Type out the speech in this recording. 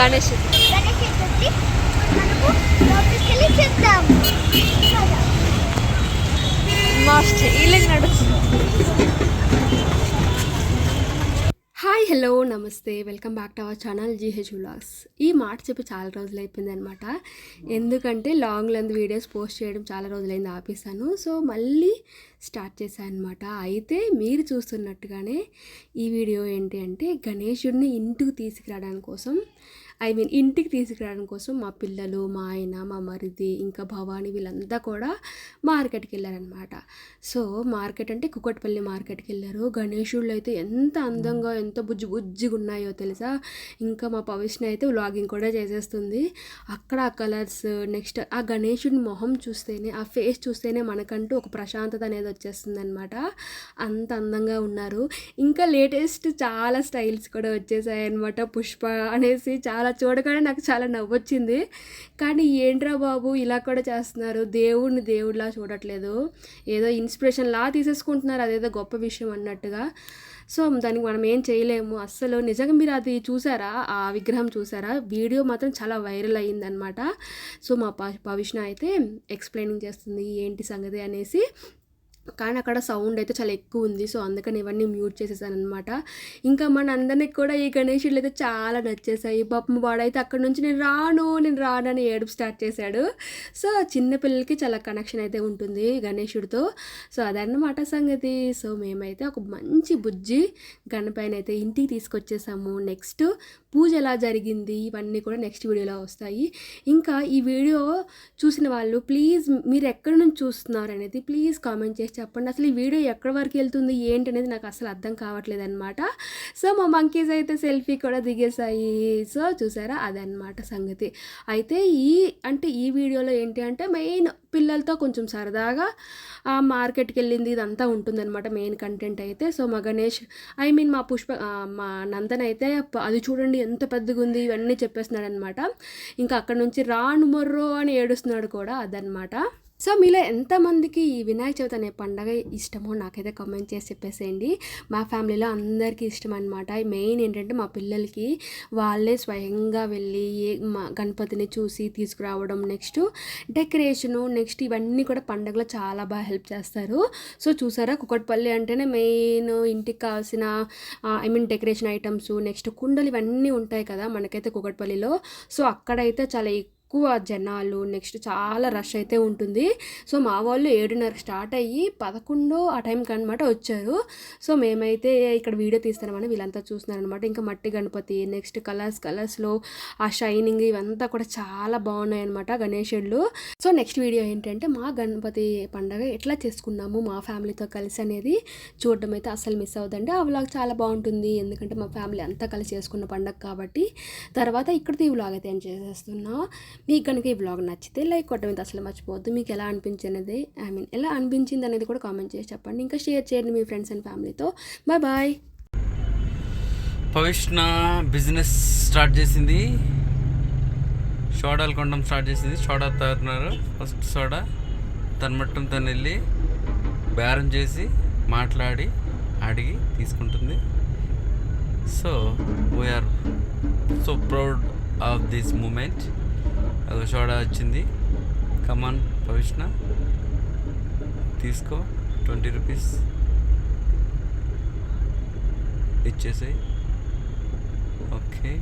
గణేష్. చతుర్థి నడుస్తుంది hi hello నమస్తే. Welcome back to our channel GH vlogs. ఈ మాట చెప్పి చాలా రోజులు అయిపోయింది అనమాట ఎందుకంటే లాంగ్ లెంత్ వీడియోస్ పోస్ట్ చేయడం చాలా రోజులైంది ఆపేసాను సో మళ్ళీ స్టార్ట్ చేశాను అనమాట అయితే మీరు చూస్తున్నట్టుగానే ఈ వీడియో ఏంటి అంటే గణేషుడిని ఇంటికి తీసుకురావడానికి కోసం ఐ మీన్ ఇంటికి తీసుకురావడం కోసం మా పిల్లలు మా ఆయన మా మరిది ఇంకా భవాని వీళ్ళంతా కూడా మార్కెట్కి వెళ్ళారనమాట సో మార్కెట్ అంటే కుక్కట్పల్లి మార్కెట్కి వెళ్ళారు. గణేశుళ్ళు అయితే ఎంత అందంగా ఎంత బుజ్జి బుజ్జిగా ఉన్నాయో తెలుసా? ఇంకా మా పవిష్ణ అయితే వ్లాగింగ్ కూడా చేసేస్తుంది. అక్కడ ఆ కలర్స్ నెక్స్ట్ ఆ గణేశుడి మొహం చూస్తేనే ఆ ఫేస్ చూస్తేనే మనకంటూ ఒక ప్రశాంతత అనేది వచ్చేస్తుంది అనమాట అంత అందంగా ఉన్నారు. ఇంకా లేటెస్ట్ చాలా స్టైల్స్ కూడా వచ్చేసాయి అనమాట పుష్ప అనేసి చాలా చూడగానే నాకు చాలా నవ్వొచ్చింది. కానీ ఏంట్రా బాబు ఇలా కూడా చేస్తున్నారు. దేవుడిని దేవుడిలా చూడట్లేదు. ఏదో ఇన్స్పిరేషన్ లా తీసేసుకుంటున్నారు. అదేదో గొప్ప విషయం అన్నట్టుగా. సో దానికి మనం ఏం చేయలేము. అస్సలు నిజంగా మీరు అది చూసారా? ఆ విగ్రహం చూసారా? వీడియో మాత్రం చాలా వైరల్ అయ్యిందనమాట సో మా ప పవిష్ణ అయితే ఎక్స్ప్లెయినింగ్ చేస్తుంది ఏంటి సంగతి అనేసి. కానీ అక్కడ సౌండ్ అయితే చాలా ఎక్కువ ఉంది. సో అందుకని ఇవన్నీ మ్యూట్ చేసేసాను అనమాట ఇంకా మన అందరికి కూడా ఈ గణేషులు అయితే చాలా నచ్చేసాయి. పాపం వాడైతే అక్కడ నుంచి నేను రాను నేను రాను అని ఏడుపు స్టార్ట్ చేశాడు. సో చిన్నపిల్లలకి చాలా కనెక్షన్ అయితే ఉంటుంది గణేషుడితో. సో అదన్నమాట సంగతి. సో మేమైతే ఒక మంచి బుజ్జి గణపైన అయితే ఇంటికి తీసుకొచ్చేసాము. నెక్స్ట్ పూజ ఎలా జరిగింది? ఇవన్నీ కూడా నెక్స్ట్ వీడియోలో వస్తాయి. ఇంకా ఈ వీడియో చూసిన వాళ్ళు ప్లీజ్ మీరు ఎక్కడి నుంచి చూస్తున్నారు అనేది ప్లీజ్ కామెంట్ చేసి చెప్పండి. అసలు ఈ వీడియో ఎక్కడి వరకు వెళ్తుంది ఏంటి అనేది నాకు అసలు అర్థం కావట్లేదు అనమాట సో మా మంకీస్ అయితే సెల్ఫీ కూడా దిగేసాయి సో చూసారా? అదనమాట సంగతి. అయితే ఈ అంటే ఈ వీడియోలో ఏంటి అంటే మెయిన్ పిల్లలతో కొంచెం సరదాగా ఆ మార్కెట్కి వెళ్ళింది ఇదంతా ఉంటుందన్నమాట మెయిన్ కంటెంట్ అయితే. సో మా గణేష్ ఐ మీన్ మా పుష్ప మా నందన్ అయితే అది చూడండి ఎంత పెద్దగా ఉంది ఇవన్నీ చెప్పేస్తున్నాడు అనమాట ఇంకా అక్కడ నుంచి రాను మొర్రో అని ఏడుస్తున్నాడు కూడా అదనమాట సో మీలో ఎంతమందికి ఈ వినాయక చవితి అనే పండగ ఇష్టమో నాకైతే కామెంట్ చేసి చెప్పేసేయండి. మా ఫ్యామిలీలో అందరికీ ఇష్టం అనమాట మెయిన్ ఏంటంటే మా పిల్లలకి వాళ్ళే స్వయంగా వెళ్ళి మా గణపతిని చూసి తీసుకురావడం నెక్స్ట్ డెకరేషను నెక్స్ట్ ఇవన్నీ కూడా పండగలో చాలా బాగా హెల్ప్ చేస్తారు. సో చూసారా కుకట్పల్లి అంటేనే మెయిన్ ఇంటికి కావాల్సిన I mean decoration items next కుండలు ఇవన్నీ ఉంటాయి కదా మనకైతే కుకట్పల్లిలో సో అక్కడైతే చాలా ఎక్కువ జనాలు నెక్స్ట్ చాలా రష్ అయితే ఉంటుంది. సో మా వాళ్ళు ఏడున్నర స్టార్ట్ అయ్యి పదకొండు ఆ టైంకి అనమాట వచ్చారు. సో మేమైతే ఇక్కడ వీడియో తీస్తామని వీళ్ళంతా చూస్తున్నారనమాట ఇంకా మట్టి గణపతి నెక్స్ట్ కలర్స్ కలర్స్లో ఆ షైనింగ్ ఇవంతా కూడా చాలా బాగున్నాయి అనమాట గణేషుడు సో నెక్స్ట్ వీడియో ఏంటంటే మా గణపతి పండగ ఎట్లా చేసుకున్నాము మా ఫ్యామిలీతో కలిసి అనేది చూడడం అయితే అసలు మిస్ అవుతుంది ఆ వ్లాగ్ చాలా బాగుంటుంది. ఎందుకంటే మా ఫ్యామిలీ అంతా కలిసి చేసుకున్న పండగ కాబట్టి. తర్వాత ఇక్కడ ఈ వ్లాగ్ అయితే ఏం చేసేస్తున్నా. మీకు కనుక ఈ వ్లాగ్ నచ్చితే లైక్ కొట్టడం అయితే అసలు మర్చిపోవద్దు. మీకు ఎలా అనిపించినది ఐ మీన్ ఎలా అనిపించింది అనేది కూడా కామెంట్ చేసి చెప్పండి. ఇంకా షేర్ చేయండి మీ ఫ్రెండ్స్ అండ్ ఫ్యామిలీతో bye bye Pavishna business start చేసింది. సోడాలు కొనడం స్టార్ట్ చేసింది. సోడా తాగుతున్నారు ఫస్ట్ సోడా తన మట్టం తను వెళ్ళి బేరం చేసి మాట్లాడి అడిగి తీసుకుంటుంది. So we're so proud of this moment అదో సోడా వచ్చింది. కమాన్ ప్రవిష్ణ తీసుకో. Twenty rupees ఇచ్చేసాయి. ఓకే